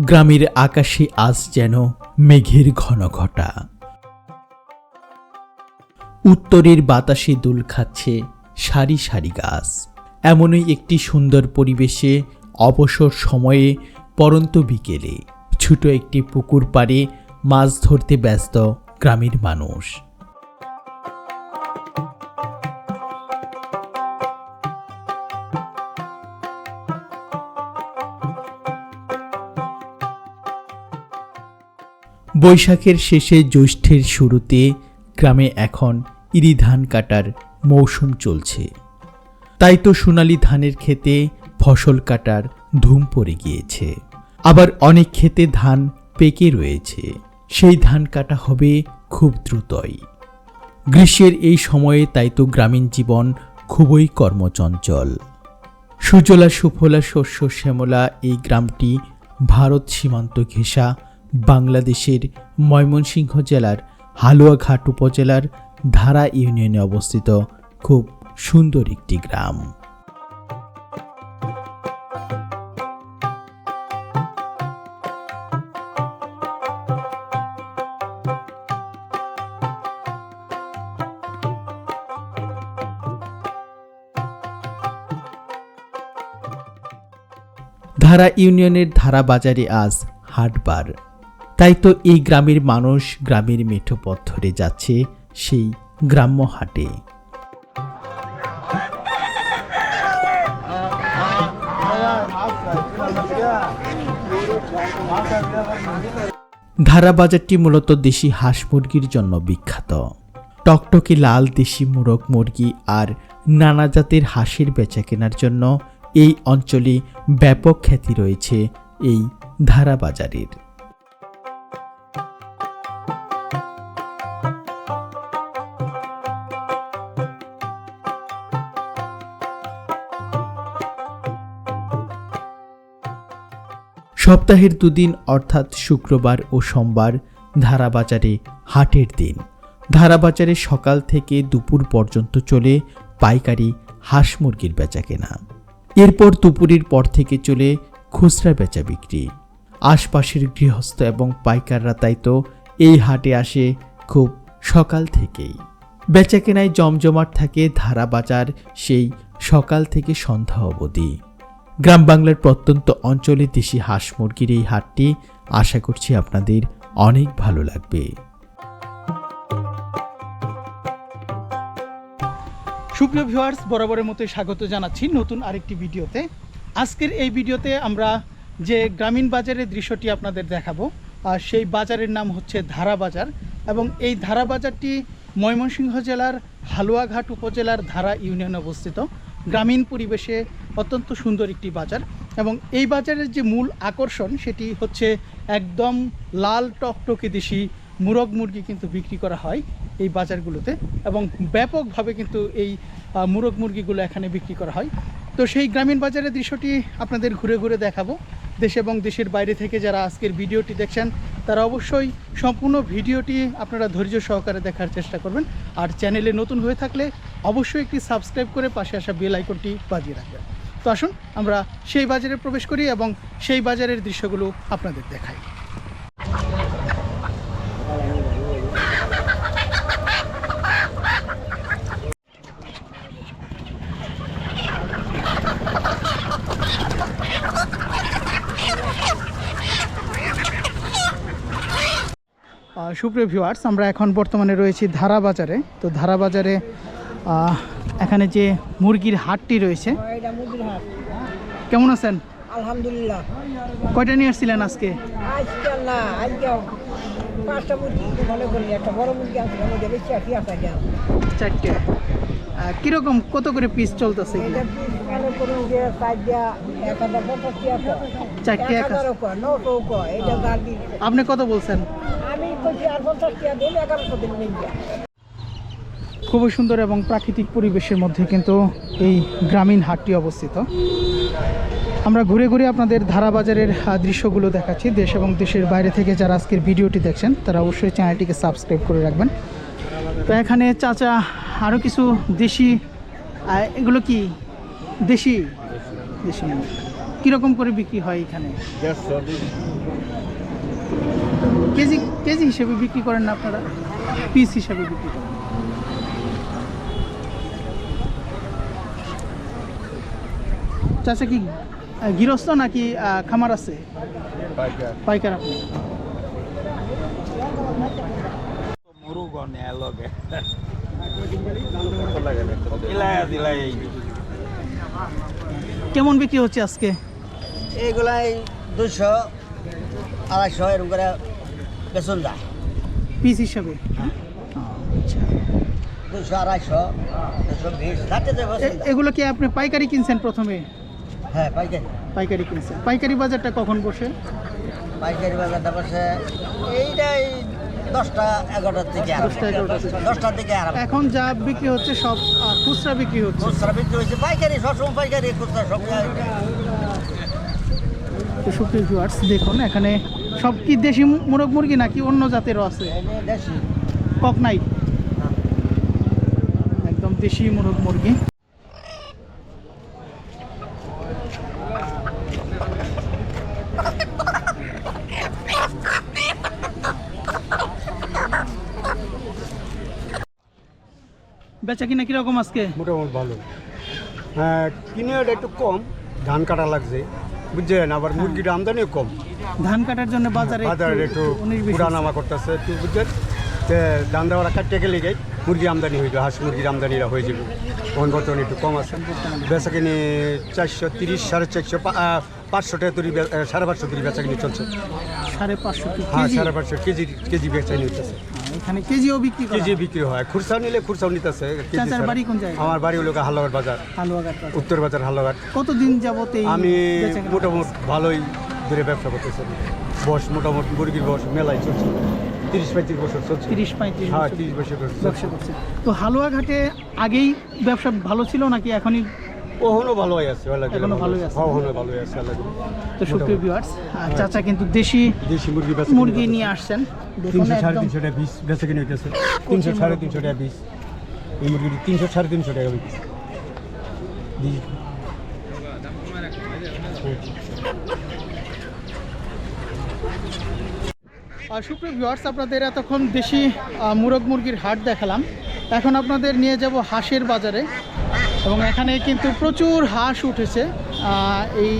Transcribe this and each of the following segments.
গ্রামের আকাশে আজ যেন মেঘের ঘন ঘটা। উত্তরের বাতাসে দোল খাচ্ছে সারি সারি গাছ। এমনই একটি সুন্দর পরিবেশে অবসর সময়ে পরন্ত বিকেলে ছোট একটি পুকুর পাড়ে মাছ ধরতে ব্যস্ত গ্রামের মানুষ। বৈশাখের শেষে জ্যৈষ্ঠের শুরুতে গ্রামে এখন ইরি ধান কাটার মৌসুম চলছে। তাই তো সোনালি ধানের ক্ষেতে ফসল কাটার ধুম পড়ে গিয়েছে। আবার অনেক ক্ষেতে ধান পেকে রয়েছে। সেই ধান কাটা হবে খুব দ্রুতই। গ্রীষ্মের এই সময়ে তাই তো গ্রামীণ জীবন খুবই কর্মচঞ্চল। সুজলা সুফলা শস্য শ্যামলা এই গ্রামটি ভারত সীমান্ত ঘেঁষা বাংলাদেশের ময়মনসিংহ জেলার হালুয়াঘাট উপজেলার ধারা ইউনিয়নে অবস্থিত খুব সুন্দর একটি গ্রাম। ধারা ইউনিয়নের ধারা বাজারে আজ হাটবার। তাই তো এই গ্রামের মানুষ গ্রামের মেঠো পথ ধরে যাচ্ছে সেই গ্রাম্য হাটে। ধারা বাজারটি মূলত দেশি হাঁস মুরগির জন্য বিখ্যাত। টকটকে লাল দেশি মোরগ মুরগি আর নানা জাতের হাঁসের বেচা কেনার জন্য এই অঞ্চলে ব্যাপক খ্যাতি রয়েছে এই ধারা সপ্তাহের দুদিন, অর্থাৎ শুক্রবার ও সোমবার, ধারাবাজারে হাটের দিন। ধারাবাজারে সকাল থেকে দুপুর পর্যন্ত চলে পাইকারি হাঁস মুরগির বেচা কেনা এরপর দুপুরের পর থেকে চলে খুচরা বেচা বিক্রি। আশপাশের গৃহস্থ এবং পাইকাররা তাই তো এই হাটে আসে খুব সকাল থেকেই। বেচা কেনায় জমজমাট থাকে ধারাবাজার সেই সকাল থেকে সন্ধ্যা অবধি। গ্রাম বাংলার প্রত্যন্ত অঞ্চলে দেশি হাঁস মুরগির এই হাটটি আশা করছি আপনাদের অনেক ভালো লাগবে। সুপ্রিয় ভিউয়ার্স, বরাবরের মতো স্বাগত জানাচ্ছি নতুন আরেকটি ভিডিওতে। আজকের এই ভিডিওতে আমরা যে গ্রামীণ বাজারের দৃশ্যটি আপনাদের দেখাবো, আর সেই বাজারের নাম হচ্ছে ধারা বাজার এবং এই ধারা বাজারটি ময়মনসিংহ জেলার হালুয়াঘাট উপজেলার ধারা ইউনিয়নে অবস্থিত। গ্রামীণ পরিবেশে অত্যন্ত সুন্দর একটি বাজার এবং এই বাজারের যে মূল আকর্ষণ সেটি হচ্ছে একদম লাল টকটকে দেশি মুরগ মুরগি কিন্তু বিক্রি করা হয় এই বাজারগুলোতে এবং ব্যাপকভাবে কিন্তু এই মুরগ মুরগিগুলো এখানে বিক্রি করা হয়। তো সেই গ্রামীণ বাজারের দৃশ্যটি আপনাদের ঘুরে ঘুরে দেখাবো। দেশ এবং দেশের বাইরে থেকে যারা আজকের ভিডিওটি দেখছেন তারা অবশ্যই সম্পূর্ণ ভিডিওটি আপনারা ধৈর্য সহকারে দেখার চেষ্টা করবেন। আর চ্যানেলে নতুন হয়ে থাকলে অবশ্যই একটি সাবস্ক্রাইব করে পাশে আসা বেল আইকনটি বাজিয়ে রাখবেন। তো আসুন, আমরা সেই বাজারে প্রবেশ করি এবং সেই বাজারের দৃশ্যগুলো আপনাদের দেখাই। সুপ্রিয় ভিউয়ার্স আমরা এখন বর্তমানে রয়েছি ধারা বাজারে তো ধারা বাজারে এখানে যে মুরগির হাটটি রয়েছে। এটা মুরগির হাট কেমন আছেন? আলহামদুলিল্লাহ। কয়টা নিয়ে আসছিলেন আজকে? চারটে। কীরকম কত করে পিস চলতেছে আপনি কত বলছেন? খুবই সুন্দর এবং প্রাকৃতিক পরিবেশের মধ্যে কিন্তু এই গ্রামীণ হাটটি অবস্থিত। আমরা ঘুরে ঘুরে আপনাদের ধারা বাজারের দৃশ্যগুলো দেখাচ্ছি। দেশ এবং দেশের বাইরে থেকে যারা আজকের ভিডিওটি দেখছেন তারা অবশ্যই চ্যানেলটিকে সাবস্ক্রাইব করে রাখবেন। তো এখানে চাচা আরও কিছু দেশি এগুলো কি? দেশি? দেশি কীরকম করে বিক্রি হয় এখানে? কেজি কেজি হিসেবে বিক্রি করেন না আপনারা? পিস হিসেবে বিক্রি করেন। চাষে কি গৃহস্থ নাকি আহ, খামার আছে? পাইকার। আপনি। কেমন বিক্রি হচ্ছে আজকে? এইগুলাই দুশো আড়াইশো এরকম করে বেতন যায় পিস হিসাবে। আচ্ছা দুশো আড়াইশো দুশো বিশ এ- এগুলো কি আপনি পাইকারি কিনছেন প্রথমে? হ্যাঁ পাইকারি। পাইকারি কিনছেন। পাইকারি বাজারটা কখন বসে? পাইকারি বাজারটা বসে এইটাই দশটা এগারোটার থেকে। দশটা, এগারোটার দশটার থেকে আরম্ভ। এখন যা বিক্রি হচ্ছে সব খুচরা বিক্রি হচ্ছে। খুচরা বিক্রি হয়েছে পাইকারি সবসময় পাইকারি খুচরা সব সুপ্রিয় ভিউয়ার্স দেখুন এখানে সব কি দেশি মোরগ মুরগি নাকি অন্য জাতেরও আছে? দেশি। কক নাই? একদম দেশি মোরগ মুরগি। বেচা কিনা কীরকম আজকে? মোটামুটি ভালো। হ্যাঁ কিনে একটু কম ধান কাটা লাগছে বুঝছেন? আবার মুরগির আমদানিও কম। ধান কাটার জন্য বাজারে বাজারে একটু উড়ানামা করতেছে একটু বুঝছেন? ধান দেওয়ারা কাটতে গেলে গে মুরগি আমদানি হইবে হাঁস মুরগির আমদানিরা হয়ে যাবে। তখন বর্তমানে একটু কম আছে। বেচা কিনি চারশো তিরিশ সাড়ে চারশো পাঁচশো টাকা তৈরি সাড়ে পাঁচশো তৈরি বেচা কিনি চলছে। সাড়ে পাঁচশো হ্যাঁ? সাড়ে পাঁচশো কেজি কেজি বেচা নিতেছে হ্যাঁ, এখানে কেজিও বিক্রি করা কেজি বিক্রি হয়। খুরসা নিলে খুরসাও নিতেছে কোন? আমার বাড়ি হলো হালুয়ার বাজার। হালুয়াঘাট উত্তর বাজার হালুয়াঘাট। কতদিন যাবত আমি মোটামুটি ভালোই ধরে ব্যবসা করতেছি। বয়স মোটামুটি মুরগির বয়স মেলায় চলছে। তিরিশ পঁয়ত্রিশ বছর চলছে। তিরিশ পঁয়ত্রিশ হ্যাঁ তিরিশ বছর। ব্যবসা করছে। তো হালুয়াঘাটে আগেই ব্যবসা ভালো ছিল নাকি এখনই? ওহনো ভালোই আছে আল্লাহ দিলে এখনও ভালোই আছে। ওহনো ভালোই আছে আল্লাহ তো সুপ্রিয় ভিউয়ার্স চাচা কিন্তু দেশি দেশি মুরগি বেচা মুরগি নিয়ে আসছেন। তিনশো সাড়ে তিনশো টাকা পিস বেচা কিনে হইতেছে। তিনশো সাড়ে তিনশো টাকা পিস এই মুরগিটি তিনশো সাড়ে তিনশো টাকা পিস আর সুপ্রিয় ভিউয়ার্স আপনাদের এতক্ষণ দেশি মুরগ মুরগির হাট দেখালাম। এখন আপনাদের নিয়ে যাব হাঁসের বাজারে। এবং এখানে কিন্তু প্রচুর হাঁস উঠেছে এই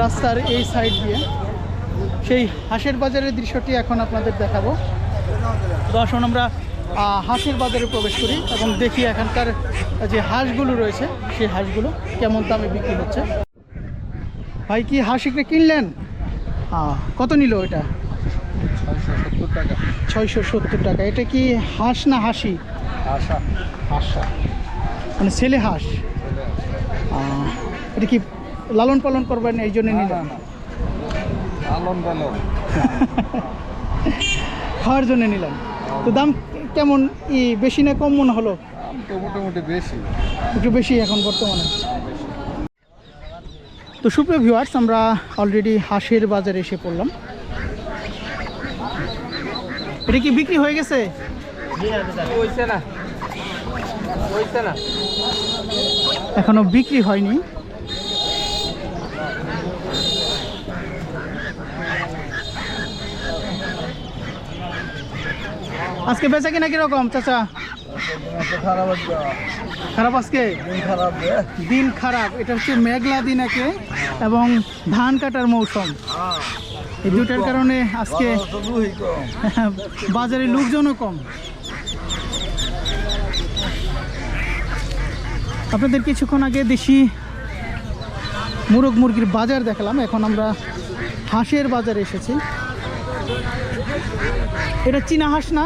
রাস্তার এই সাইড দিয়ে। সেই হাঁসের বাজারের দৃশ্যটি এখন আপনাদের দেখাবো। তো আসুন আমরা হাঁসের বাজারে প্রবেশ করি এবং দেখি এখানকার যে হাঁসগুলো রয়েছে, সেই হাঁসগুলো কেমন দামে বিক্রি হচ্ছে। ভাই, কি হাঁস কিনলেন? কত নিল এটা? ছয়শো সত্তর টাকা। এটা কি হাঁস না হাসি? মানে ছেলে হাঁস? এটা কি লালন পালন করবেন এই জন্য নিলাম আলম ভালো খাওয়ার জন্য নিলাম তো দাম কেমন? ই বেশি না কম মনে হলো? মোটামুটি বেশি। একটু বেশি এখন বর্তমানে। তো সুপ্রিয় ভিউয়ার্স আমরা অলরেডি হাঁসের বাজারে এসে পড়লাম। এটা কি বিক্রি হয়ে গেছে? এখনও বিক্রি হয়নি। আজকে বেচা কিনা কীরকম, চাচা? খারাপ আজকে? দিন খারাপ। এটা হচ্ছে মেঘলা দিন একে, এবং ধান কাটার মৌসুম। এই দুটার কারণে আজকে বাজারে লোকজনও কম। আপনাদের কিছুক্ষণ আগে দেশি মুরগ মুরগির বাজার দেখালাম। এখন আমরা হাঁসের বাজারে এসেছি। এটা চীনা হাঁস না?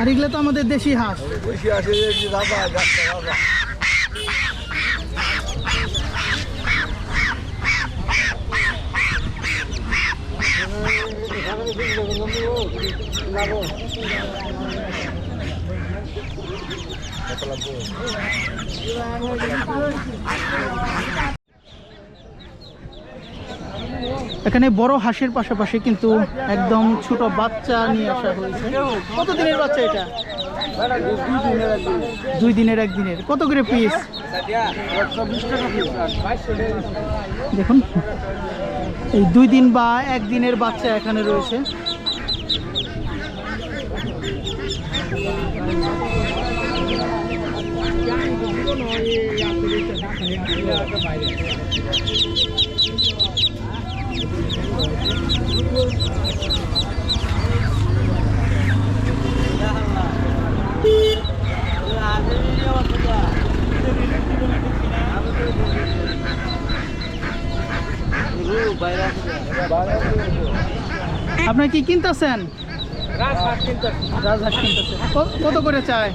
আর এগুলো তো আমাদের দেশি হাঁস। দেশি হাঁস এখানে বড় হাসির পাশাপাশি কিন্তু একদম ছোট বাচ্চা নিয়ে আসা হয়েছে। কত দিনের বাচ্চা এটা? দুই দিনের একদিনের। কত করে পিস দেখুন, এই দুই দিন বা একদিনের বাচ্চা এখানে রয়েছে। আপনার কি কিনতেছেন? কিনতেছেন কত করে চায়?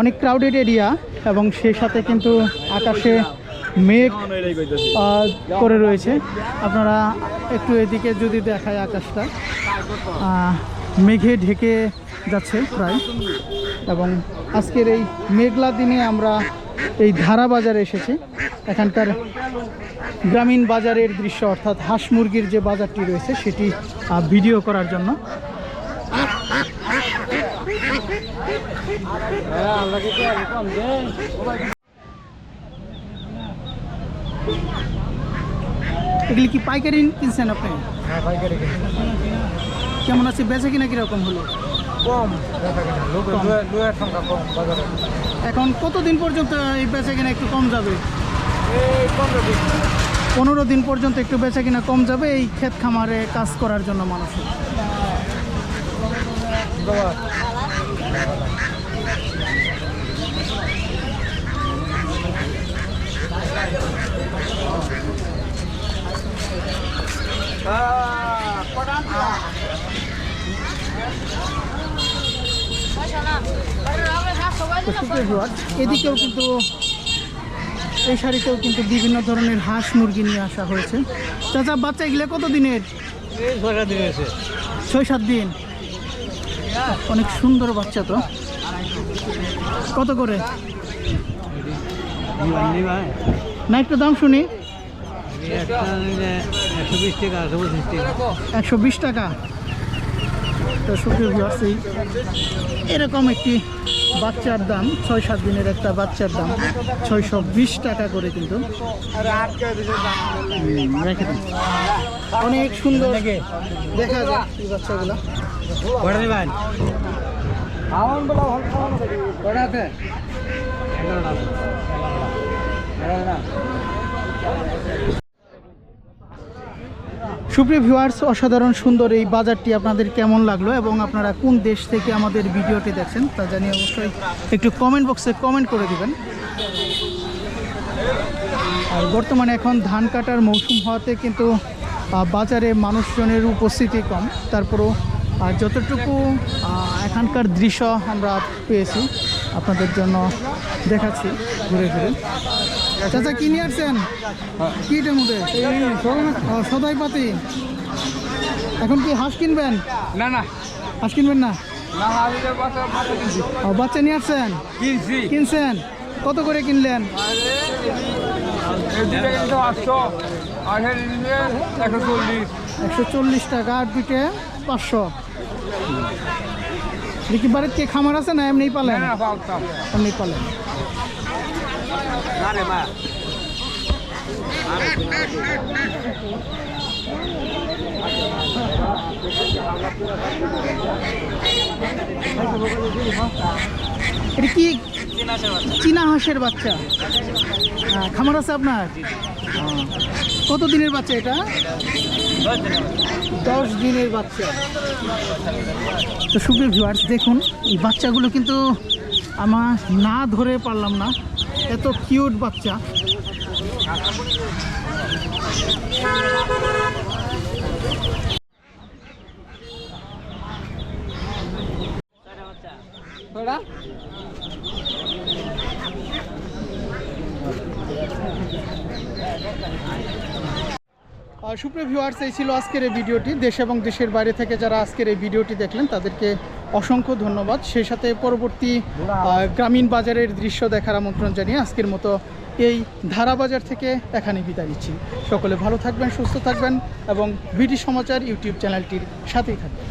অনেক ক্রাউডেড এরিয়া এবং সেই সাথে কিন্তু আকাশে মেঘ করে রয়েছে। আপনারা একটু এদিকে যদি দেখায় আকাশটা মেঘে ঢেকে যাচ্ছে প্রায়। এবং আজকের এই মেঘলা দিনে আমরা এই ধারা বাজারে এসেছি। এখানকার গ্রামীণ বাজারের দৃশ্য অর্থাৎ হাঁস মুরগির যে বাজারটি রয়েছে সেটি ভিডিও করার জন্য। এগুলি কি পাইকারি কিনছেন আপনি? কেমন আছে? বেচা কিনা কীরকম হলো? কম। লোকের সংখ্যা কম বাজারে। এখন কতদিন পর্যন্ত এই বেচা কিনা একটু কম যাবে? পনেরো দিন। পর্যন্ত একটু বেচা কিনা কম যাবে এই ক্ষেত খামারে কাজ করার জন্য মানুষের। viewers, এদিকেও কিন্তু এই শাড়িতেও কিন্তু বিভিন্ন ধরনের হাঁস মুরগি নিয়ে আসা হয়েছে। চাচা বাচ্চা এগুলো কত দিনের? ছয় সাত দিন অনেক সুন্দর বাচ্চা তো। কত করে? না একটু দাম শুনি। একশো বিশ টাকা। একশো বিশ টাকা। তো সুপ্রিয় viewers, এরকম একটি বাচ্চার দাম ছয় সাত দিনের একটা বাচ্চার দাম ছয়শো বিশ টাকা করে কিন্তু। হুম, রেখে দিন। অনেক সুন্দর দেখা যায় এই বাচ্চাগুলো। সুপ্রিয় ভিউয়ার্স, অসাধারণ সুন্দর এই বাজারটি আপনাদের কেমন লাগল এবং আপনারা কোন দেশ থেকে আমাদের ভিডিওটি দেখছেন তা জানিয়ে অবশ্যই একটু কমেন্ট বক্সে কমেন্ট করে দিবেন। আর বর্তমানে এখন ধান কাটার মৌসুম হওয়াতে কিন্তু বাজারে মানুষজনের উপস্থিতি কম। তারপরও যতটুকু এখানকার দৃশ্য আমরা পেয়েছি, আপনাদের জন্য দেখাচ্ছি ঘুরে ঘুরে। চাচা কি নিয়ে আসছেন? কি মধ্যে? সদাই পাতি। এখন কি হাঁস কিনবেন? না না। হাঁস কিনবেন না? বাচ্চা নিয়ে আসছেন? কিনছেন? কত করে কিনলেন? দুটো একশো চল্লিশ। টাকা আর দুইটা পাঁচশো। দেখি বাড়িতে কে খামার আছে না এমনি পালেন? এমনি পালেন। না রে মা। এটা কি? চীনা হাঁসের বাচ্চা। হ্যাঁ, খামার আছে আপনার। কত দিনের বাচ্চা এটা? দশ দিনের বাচ্চা। তো সুপ্রিয় ভিউয়ার্স দেখুন এই বাচ্চাগুলো কিন্তু আমার না ধরে পারলাম না। এত কিউট বাচ্চা। সুপ্রিয় ভিউয়ার্স এই ছিল আজকের এই ভিডিওটি। দেশ এবং দেশের বাইরে থেকে যারা আজকের এই ভিডিওটি দেখলেন, তাদেরকে অসংখ্য ধন্যবাদ। সেই সাথে পরবর্তী গ্রামীণ বাজারের দৃশ্য দেখার আমন্ত্রণ জানিয়ে আজকের মতো এই ধারাবাজার থেকে এখানে বিদায় নিচ্ছি। সকলে ভালো থাকবেন, সুস্থ থাকবেন এবং ব্রিটিশ সমাচার ইউটিউব চ্যানেলটির সাথেই থাকবেন।